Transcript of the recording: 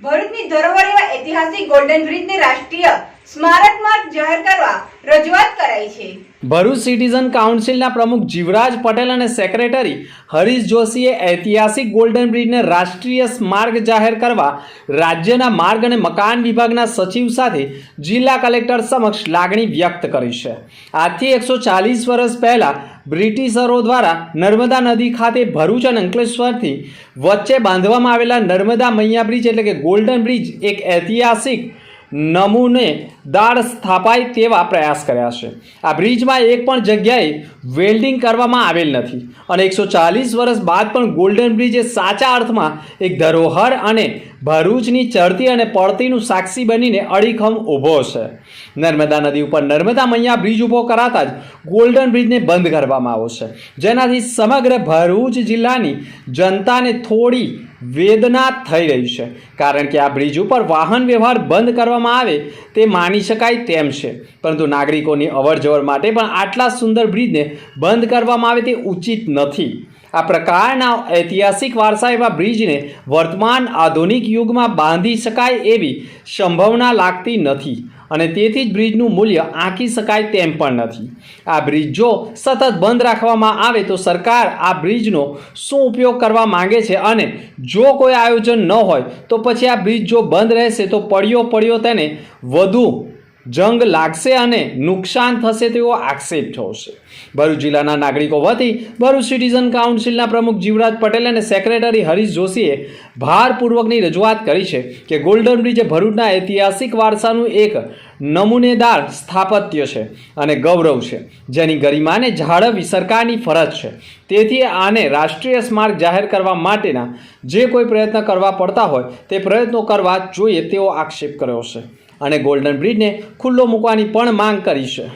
ભરૂચની ધરોહર એવા ઐતિહાસિક ગોલ્ડન બ્રિજને રાષ્ટ્રીય સ્મારક જાહેર કરવા રજૂઆત કરાઈ છે. ભરૂચ સિટીઝન કાઉન્સિલના પ્રમુખ જીવરાજ પટેલ અને સેક્રેટરી હરીશ જોશીએ ઐતિહાસિક ગોલ્ડન બ્રિજને રાષ્ટ્રીય સ્મારક જાહેર કરવા રાજ્યના માર્ગ અને મકાન વિભાગના સચિવ સાથે જિલ્લા કલેક્ટર સમક્ષ લાગણી વ્યક્ત કરી છે. આજથી એકસો ચાલીસ વર્ષ પહેલાં બ્રિટિશરો દ્વારા નર્મદા નદી ખાતે ભરૂચ અને અંકલેશ્વરથી વચ્ચે બાંધવામાં આવેલા નર્મદા મૈયા બ્રિજ એટલે કે ગોલ્ડન બ્રિજ એક ઐતિહાસિક નમૂને દાળ સ્થાપાય તેવા પ્રયાસ કર્યા છે. આ બ્રિજમાં એક પણ જગ્યાએ વેલ્ડિંગ કરવામાં આવેલ નથી. અને એકસો ચાલીસ વર્ષ બાદ પણ ગોલ્ડન બ્રિજ એ સાચા અર્થમાં એક ધરોહર અને ભરૂચની ચડતી અને પડતીનું સાક્ષી બનીને અડીખમ ઊભો છે. નર્મદા નદી ઉપર નર્મદા મૈયા બ્રિજ ઊભો કરાતા જ ગોલ્ડન બ્રિજને બંધ કરવામાં આવ્યો છે. જેનાથી સમગ્ર ભરૂચ જિલ્લાની જનતાને થોડી વેદના થઈ રહી છે. કારણ કે આ બ્રિજ ઉપર વાહન વ્યવહાર બંધ કરવામાં આવે તે માની શકાય તેમ છે. પરંતુ નાગરિકોની અવરજવર માટે પણ આટલા સુંદર બ્રિજને બંધ કરવામાં આવે તે ઉચિત નથી. આ પ્રકારના ઐતિહાસિક વારસા એવા બ્રિજને વર્તમાન આધુનિક યુગમાં બાંધી શકાય એવી સંભાવના લાગતી નથી. અને તેથી જ બ્રિજનું મૂલ્ય આંકી શકાય તેમ પણ નથી. આ બ્રિજ જો સતત બંધ રાખવામાં આવે તો સરકાર આ બ્રિજનો શું ઉપયોગ કરવા માંગે છે અને જો કોઈ આયોજન ન હોય તો પછી આ બ્રિજ જો બંધ રહેશે તો પડ્યો પડ્યો તેને વધુ જંગ લાગશે અને નુકસાન થશે તેવો આક્ષેપ છે ભરૂચ જિલ્લાના નાગરિકો વતી ભરૂચ સિટીઝન કાઉન્સિલના પ્રમુખ જીવરાજ પટેલ અને સેક્રેટરી હરીશ જોશીએ ભારપૂર્વકની રજૂઆત કરી છે કે ગોલ્ડન બ્રિજ ભરૂચના ઐતિહાસિક વારસાનું એક નમૂનેદાર સ્થાપત્ય છે અને ગૌરવ છે. જેની ગરિમાને જાળવવી સરકારની ફરજ છે. તેથી આને રાષ્ટ્રીય સ્મારક જાહેર કરવા માટેના જે કોઈ પ્રયત્ન કરવા પડતા હોય તે પ્રયત્નો કરવા જોઈએ તેવો આક્ષેપ કર્યો છે. અને ગોલ્ડન બ્રિજને ખુલ્લો મૂકવાની પણ માંગ કરી છે.